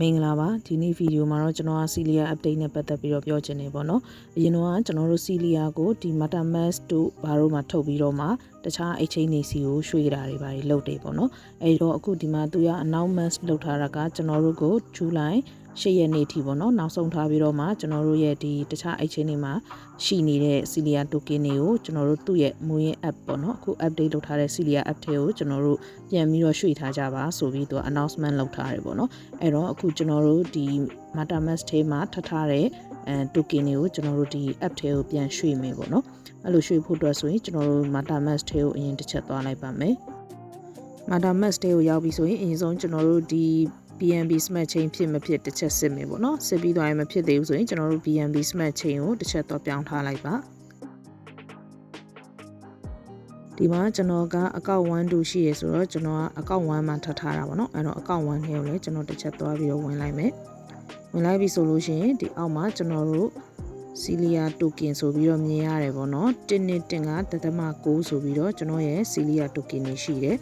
မင်္ဂလာပါဒီနေ့ဗီဒီယိုမှာတော့ကျွန်တော်ကစီလီယာ update နဲ့ပတ်သက်ပြီးတော့ပြောချင်နေပါတော့အရင်တော့ကျွန်တော်တို့စီလီယာကိုဒီ MetaMask တို့ဘာလို့မှထုတ်ပြီးတော့မှ တခြား exchange နေစီကိုရွှေ့တာတွေပါတယ်လုပ်တယ်ပေါ့နော်အဲဒီတော့အခုဒီမှာသူက announcement လုပ်ထားတာကကျွန်တော်တို့ကိုဇူလိုင်၈ရက်နေ့ထိပေါ့နော်နောက်ဆုံးထားပြီးတော့မှကျွန်တော်တို့ရဲ့ဒီတခြား exchange တွေမှာရှိနေတဲ့ Cilia token တွေကိုကျွန်တော်တို့သူ့ရဲ့မူရင်း app ပေါ့နော်အခု update လုပ်ထားတဲ့ Cilia app တွေကိုကျွန်တော်တို့ပြန်ပြီးတော့ရွှေ့ထားကြပါဆိုပြီးသူ announcement လုပ်ထားတယ်ပေါ့နော်အဲ့တော့အခုကျွန်တော်တို့ဒီ MetaMask ထဲမှာထပ်ထားတဲ့ အဲ token တွေကိုကျွန်တော်တို့ဒီ app ထဲကိုပြန်ရွှေ့မယ်ပေါ့နော်အဲ့လိုရွှေ့ဖို့အတွက်ဆိုရင်ကျွန်တော်တို့ MetaMask ထဲကိုအရင်တစ်ချက်သွားလိုက်ပါမယ် MetaMask ထဲကိုရောက်ပြီဆိုရင်အရင်ဆုံးကျွန်တော်တို့ဒီ BNB Smart Chain ဖြစ်မဖြစ်တစ်ချက်စစ်မယ်ပေါ့နော်စစ်ပြီးသွားရင်မဖြစ်သေးဘူးဆိုရင်ကျွန်တော်တို့ BNB Smart Chain ကိုတစ်ချက်တော့ပြောင်းထားလိုက်ပါဒီမှာကျွန်တော်ကအကောင့်1 2ရှိရဆိုတော့ကျွန်တော်ကအကောင့်1မှာထပ်ထားတာပေါ့နော်အဲ့တော့အကောင့်1ထဲကိုလည်းကျွန်တော်တစ်ချက်သွားပြီးတော့ဝင်လိုက်မယ် ဝင်လိုက်ပြီဆိုလို့ရှိရင်ဒီအောက်မှာကျွန်တော်တို့စီလီယာတိုကင်ဆိုပြီးတော့မြင်ရတယ်ပေါ့နော်တင်းနဲ့တင်ကတသမ6ဆိုပြီးတော့ကျွန်တော်ရဲ့စီလီယာတိုကင်တွေရှိတယ်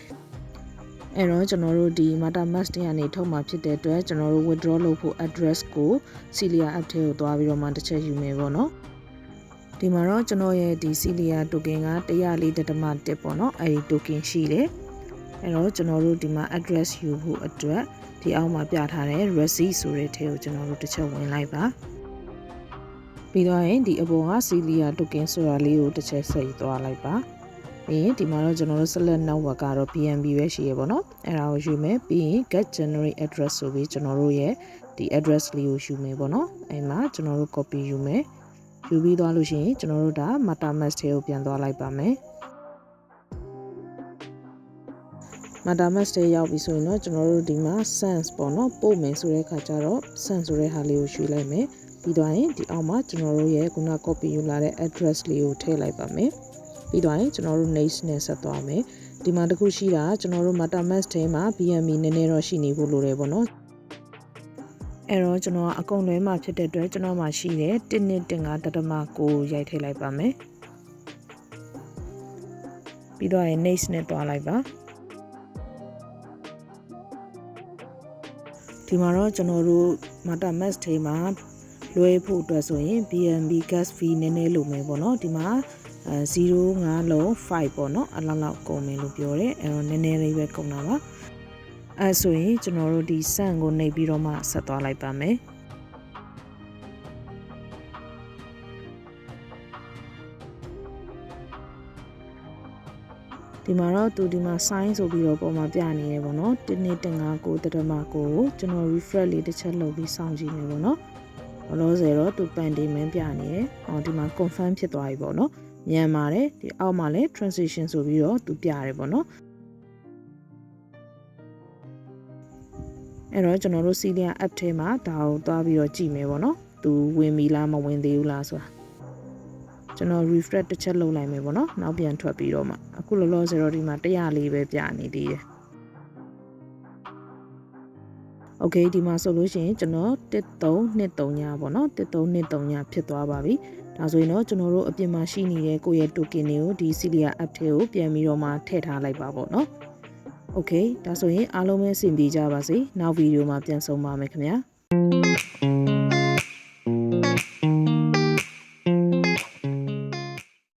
အဲ့တော့ကျွန်တော်တို့ဒီ MetaMask တွေကနေထုတ်မှာဖြစ်တဲ့အတွက်ကျွန်တော်တို့ withdraw လုပ်ဖို့ address ကို Celia app ထဲကိုသွားပြီးတော့မှတစ်ချက်ယူမယ်ပေါ့နော်ဒီမှာတော့ကျွန်တော်ရဲ့ဒီ Celia token က104.1ပေါ့နော်အဲ့ဒီ token ရှိတယ် အဲ့တော့ကျွန်တော်တို့ဒီမှာ address ယူဖို့အတွက်ဒီအောက်မှာပြထားတဲ့ receipt ဆိုတဲ့ထဲကိုကျွန်တော်တို့တစ်ချက်ဝင်လိုက်ပါပြီးတော့ရင်ဒီအပေါ်က Celia token ဆိုတာလေးကိုတစ်ချက်ဆက်ယူသွားလိုက်ပါပြီးရင်ဒီမှာတော့ကျွန်တော်တို့ select network ကတော့ BNB ပဲရှိရပေါ့နော်အဲ့ဒါကိုယူမယ်ပြီးရင် get generate address ဆိုပြီးကျွန်တော်တို့ရဲ့ဒီ address လေးကိုယူမယ်ပေါ့နော်အဲ့မှာကျွန်တော်တို့ copy ယူမယ်ယူပြီးသွားလို့ရှိရင်ကျွန်တော်တို့ဒါ MetaMask ထဲကိုပြန်သွားလိုက်ပါမယ် MetaMask ထဲရောက်ပြီဆိုရင်တော့ကျွန်တော်တို့ဒီမှာ Sans ပေါ့နော်ပို့မယ်ဆိုတဲ့ခါကျတော့ Sans ဆိုတဲ့ဟာလေးကိုယူလိုက်မယ်ပြီးတော့ရင်ဒီအောက်မှာကျွန်တော်တို့ရဲ့ခုန copy ယူလာတဲ့ address လေးကိုထည့်လိုက်ပါမယ်ပြီးတော့ရင်ကျွန်တော်တို့ next နဲ့ဆက်သွားမယ်ဒီမှာတခုရှိတာကျွန်တော်တို့ MetaMask ထဲမှာ BNB နည်းနည်းတော့ရှိနေဖို့လိုတယ်ပေါ့နော်အဲ့တော့ကျွန်တော်အကုန်လွဲမှာဖြစ်တဲ့အတွက်ကျွန်တော်မှာရှိတဲ့1နှစ်တင်ကတတမကိုရိုက်ထည့်လိုက်ပါမယ်ပြီးတော့ရင် next နဲ့တွားလိုက်ပါ ဒီမှာတော့ကျွန်တော်တို့ MetaMask ထဲမှာလွှဲဖို့အတွက်ဆိုရင် BNB gas fee နည်းနည်းလိုမယ်ပေါ့နော်ဒီမှာအဲ05လုံး5ပေါ့နော်အလောက်လောက်ကုန်မယ်လို့ပြောတယ်အဲတော့နည်းနည်းလေးပဲကုန်တာပါအဲဆိုရင်ကျွန်တော်တို့ဒီဆန့်ကိုနှိပ်ပြီးတော့မှဆက်သွားလိုက်ပါမယ် ဒီမှာတော့သူဒီမှာ sign ဆိုပြီးတော့ပုံမှာပြနေရပေါ့နော်1နှစ်159တရမကိုကျွန်တော် refresh လေးတစ်ချက်လုပ်ပြီးစောင့်ကြည့်နေပေါ့နော်ဘလို့ဆိုတော့သူပန်ဒီမန်ပြနေရဟောဒီမှာ confirm ဖြစ်သွားပြီပေါ့နော်မြန်ပါတယ်ဒီအောက်မှာလည်း transition ဆိုပြီးတော့သူပြရတယ်ပေါ့နော်အဲ့တော့ကျွန်တော်တို့ Celia app ထဲမှာဒါကိုသွားပြီးတော့ကြည့်မယ်ပေါ့နော်သူဝင်ပြီလားမဝင်သေးဘူးလားဆိုတာ ကျွန်တော် refresh တစ်ချက်လုပ်လိုက်မယ်ပေါ့နော်နောက်ပြန်ထွက်ပြီးတော့မှအခုလောလောဆယ်တော့ဒီမှာ104ပဲပြနေသေးတယ်โอเคဒီမှာဆိုလို့ရှိရင်ကျွန်တော်1323ညပေါ့နော်1323ညဖြစ်သွားပါပြီဒါဆိုရင်တော့ကျွန်တော်တို့အပြင်မှာရှိနေတဲ့ကိုယ့်ရဲ့ token တွေကိုဒီ Celia app ထဲကိုပြန်ပြီးတော့မှထည့်ထားလိုက်ပါပေါ့နော်โอเคဒါဆိုရင်အားလုံးပဲအဆင်ပြေကြပါစေနောက်ဗီဒီယိုမှာပြန်ဆုံပါမယ်ခင်ဗျာ